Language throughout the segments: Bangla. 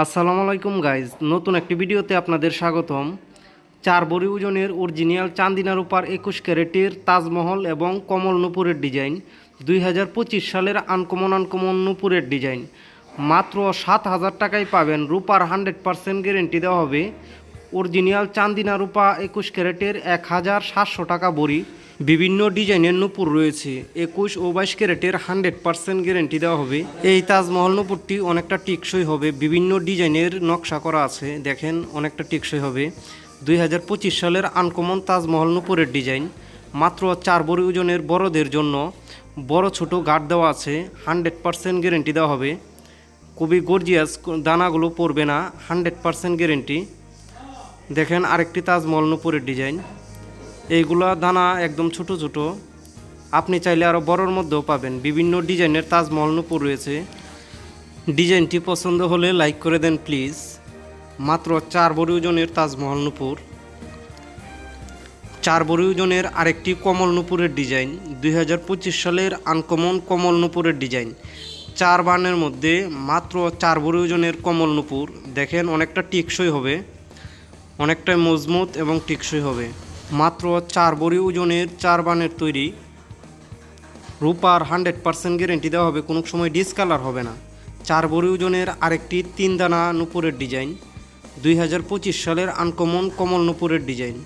আসসালামু আলাইকুম গাইজ নতুন একটি ভিডিওতে আপনাদের স্বাগতম। চার বড়ি ওজনের অরিজিনাল চান্দিনা রূপার একুশ ক্যারেটের তাজমহল এবং কমল নুপুরের ডিজাইন দুই হাজার পঁচিশ সালের আনকমন আনকমন নুপুরের ডিজাইন মাত্র সাত হাজার টাকায় পাবেন রূপার হান্ড্রেড পার্সেন্ট গ্যারেন্টি দেওয়া হবে। অরিজিনাল চান্দিনা রূপা একুশ ক্যারেটের এক হাজার সাতশো টাকা বড়ি। বিভিন্ন ডিজাইনের নূপুর রয়েছে। একুশ ও বাইশ ক্যারেটের হান্ড্রেড পার্সেন্ট গ্যারেন্টি দেওয়া হবে। এই তাজমহল নূপুরটি অনেকটা টিকসই হবে। বিভিন্ন ডিজাইনের নকশা করা আছে। দেখেন, অনেকটা টিকসই হবে। দুই হাজার পঁচিশ সালের আনকমন তাজমহল নুপুরের ডিজাইন। মাত্র চার বড়ি ওজনের বড়দের জন্য বড় ছোট গার্ড দেওয়া আছে। হান্ড্রেড পার্সেন্ট গ্যারেন্টি দেওয়া হবে। খুবই গর্জিয়াস দানাগুলো পড়বে না। Hundred percent guarantee. দেখেন, আরেকটি তাজমহল নুপুরের ডিজাইন। এইগুলা দানা একদম ছোট ছোট। আপনি চাইলে আরও বড়র মধ্যেও পাবেন। বিভিন্ন ডিজাইনের তাজমহল নূপুর রয়েছে। ডিজাইনটি পছন্দ হলে লাইক করে দেন প্লিজ। মাত্র চার বড়ি ওজনের তাজমহল নূপুর। চার বড়ি ওজনের আরেকটি কমল নূপুরের ডিজাইন। দুই হাজার পঁচিশ সালের আনকমন কমল নূপুরের ডিজাইন। চার বানের মধ্যে মাত্র চার বড়ি ওজনের কমল নূপুর। দেখেন অনেকটা টিকসই হবে। অনেকটাই মজবুত এবং টিকসই হবে। মাত্র চার বড়ি ওজনের চার বানের তৈরি। রূপার হান্ড্রেড পার্সেন্ট গ্যারেন্টি দেওয়া হবে, কোনো সময় ডিসকালার হবে না। চার বড়ি ওজনের আরেকটি তিন দানা নুপুরের ডিজাইন দুই হাজার পঁচিশ সালের আনকমন কমল নুপুরের ডিজাইন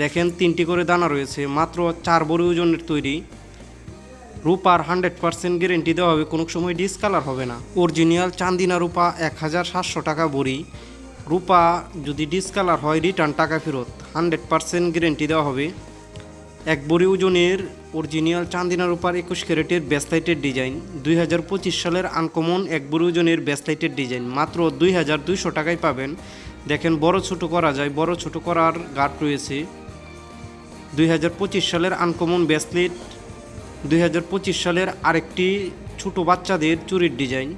দেখেন, তিনটি করে দানা রয়েছে, মাত্র চার বড়ি ওজনের তৈরি। রূপার হান্ড্রেড পার্সেন্ট গ্যারেন্টি দেওয়া হবে, কোনো সময় ডিসকালার হবে না। অরিজিনাল চান্দিনা রূপা এক হাজার সাতশো টাকা বড়ি। রূপা যদি ডিসকালার হয় রিটার্ন টাকা ফেরত। হান্ড্রেড পার্সেন্ট গ্যারেন্টি দেওয়া হবে। এক বড়ি ওজনের অরিজিনাল চান্দিনা রূপার একুশ ক্যারেটের ব্যাসলাইটের ডিজাইন দুই হাজার পঁচিশ সালের আনকমন এক বড়ি ওজনের ব্যাসলাইটের ডিজাইন মাত্র দুই হাজার দুইশো টাকায় পাবেন। দেখেন, বড় ছোট করা যায়, বড় ছোট করার গার্ড রয়েছে। দুই হাজার পঁচিশ সালের আনকমন ব্যাসলেট দুই হাজার পঁচিশ সালের আরেকটি ছোট বাচ্চাদের চুরির ডিজাইন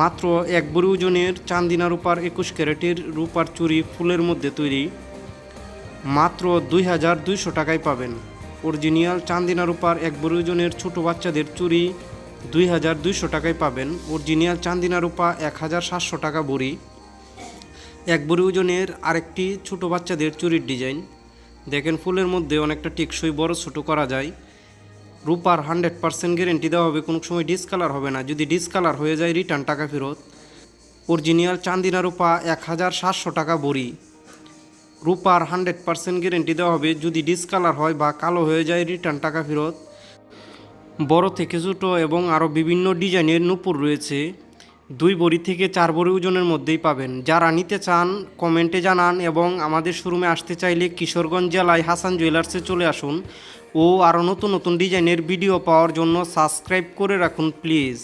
মাত্র এক বড়ি ওজনের চান্দিনা রূপার একুশ ক্যারেটের রূপার চুরি ফুলের মধ্যে তৈরি। মাত্র দুই হাজার দুইশো টাকায় পাবেন। অরিজিনাল চান্দিনা রূপার এক বড়ি ওজনের ছোট বাচ্চাদের চুরি দুই হাজার দুইশো টাকায় পাবেন। অরিজিনাল চান্দিনা রূপা এক হাজার সাতশো টাকা বড়ি। এক বড়ি ওজনের আরেকটি ছোট বাচ্চাদের চুরির ডিজাইন। দেখেন, ফুলের মধ্যে অনেকটা টেকসই বড় ছোট করা যায়। রূপার হান্ড্রেড পার্সেন্ট গ্যারেন্টি দেওয়া হবে, কোনো সময় ডিসকালার হবে না। যদি ডিসকালার হয়ে যায়, রিটার্ন টাকা ফেরত। অরিজিনাল চান্দিনা রূপা এক হাজার সাতশো টাকা বড়ি। রূপার হান্ড্রেড পার্সেন্ট গ্যারেন্টি দেওয়া হবে। যদি ডিসকালার হয় বা কালো হয়ে যায় রিটার্ন টাকা ফেরত। বড় থেকে ছোটো এবং আরও বিভিন্ন ডিজাইনের নূপুর রয়েছে। দুই বড়ি থেকে চার বড়ি ওজনের মধ্যেই পাবেন। যারা নিতে চান, কমেন্টে জানান এবং আমাদের শোরুমে আসতে চাইলে কিশোরগঞ্জ জেলায় হাসান জুয়েলার্সে চলে আসুন ও আরও নতুন নতুন ডিজাইনের ভিডিও পাওয়ার জন্য সাবস্ক্রাইব করে রাখুন, প্লিজ।